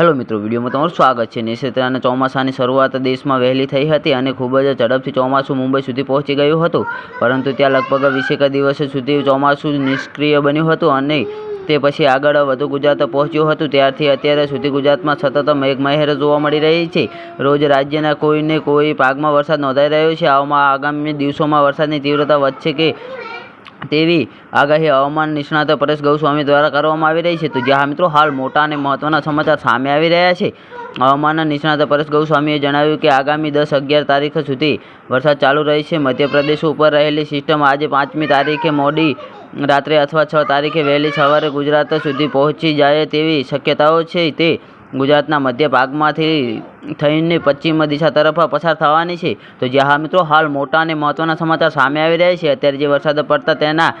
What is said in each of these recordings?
Hello મિત્રો, વિડીયોમાં તમારું સ્વાગત છે. નિશ્ચિત ચોમાસાની શરૂઆત દેશમાં વહેલી થઈ હતી અને ખૂબ જ ઝડપથી ચોમાસું મુંબઈ સુધી પહોંચી ગયું હતું. પરંતુ ત્યાં લગભગ વીસેક દિવસ સુધી ચોમાસું નિષ્ક્રિય બન્યું હતું અને તે પછી આગળ વધુ ગુજરાત પહોંચ્યું હતું. ત્યારથી અત્યારે સુધી ગુજરાતમાં સતત મેઘમહેર જોવા મળી રહી છે. રોજ રાજ્યના કોઈને કોઈ ભાગમાં વરસાદ નોંધાઈ રહ્યો છે. આવામાં આગામી દિવસોમાં વરસાદની તીવ્રતા વધશે કે તેવી આગાહી હવામાન નિષ્ણાત પરેશ ગૌસ્વામી દ્વારા કરવામાં આવી રહી છે. તો જ્યાં મિત્રો, હાલ મોટા અને મહત્ત્વના સમાચાર સામે આવી રહ્યા છે. હવામાન નિષ્ણાત પરેશ ગૌસ્વામીએ જણાવ્યું કે આગામી દસ અગિયાર તારીખ સુધી વરસાદ ચાલુ રહેશે મધ્યપ્રદેશ ઉપર રહેલી સિસ્ટમ આજે પાંચમી તારીખે મોડી રાત્રે અથવા છ તારીખે વહેલી સવારે ગુજરાત સુધી પહોંચી જાય તેવી શક્યતાઓ છે તે ગુજરાતના મધ્ય ભાગમાંથી થઈને પશ્ચિમ દિશા તરફ પસાર થવાની છે. તો જ્યાં હા મિત્રો, હાલ મોટા અને મહત્ત્વના સમાચાર સામે આવી રહ્યા છે. અત્યારે જે વરસાદ પડતા તેના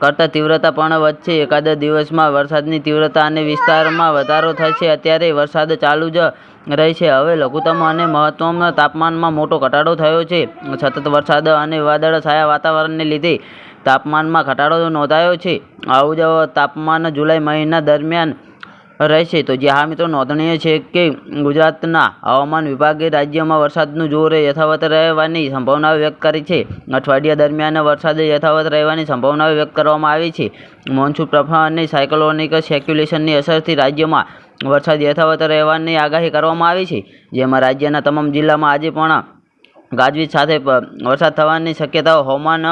કરતાં તીવ્રતા પણ વધશે. એકાદ દિવસમાં વરસાદની તીવ્રતા અને વિસ્તારમાં વધારો થશે. અત્યારે વરસાદ ચાલુ જ રહેશે હવે લઘુત્તમ અને મહત્તમ તાપમાનમાં મોટો ઘટાડો થયો છે. સતત વરસાદ અને વાદળ છાયા વાતાવરણને લીધે તાપમાનમાં ઘટાડો નોંધાયો છે. આવું જ તાપમાન જુલાઈ મહિના દરમિયાન રહેશે. તો જે હા મિત્રો, નોંધનીય છે કે ગુજરાતના હવામાન વિભાગે રાજ્યમાં વરસાદનું જોર યથાવત રહેવાની સંભાવનાઓ વ્યક્ત કરી છે. અઠવાડિયા દરમિયાન વરસાદ યથાવત રહેવાની સંભાવનાઓ વ્યક્ત કરવામાં આવી છે. મોન્સૂન પ્રભાવ અને સાયક્લોનિક સેક્યુલેશનની અસરથી રાજ્યમાં વરસાદ યથાવત રહેવાની આગાહી કરવામાં આવી છે. જેમાં રાજ્યના તમામ જિલ્લામાં આજે પણ ગાજવીજ સાથે વરસાદ થવાની શક્યતાઓ હવામાન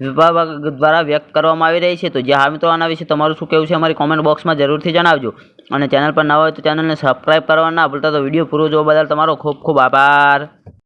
વિભાગ દ્વારા વ્યક્ત કરવામાં આવી રહી છે. તો જે હા મિત્રો, આના વિશે તમારું શું કહેવું છે, અમારી કોમેન્ટ બોક્સમાં જરૂરથી જણાવજો. અને ચેનલ પર ન હોય તો ચેનલને સબસ્ક્રાઈબ કરવા ના ભૂલતા તો વીડિયો પૂરો જોવા બદલ તમારો ખૂબ ખૂબ આભાર.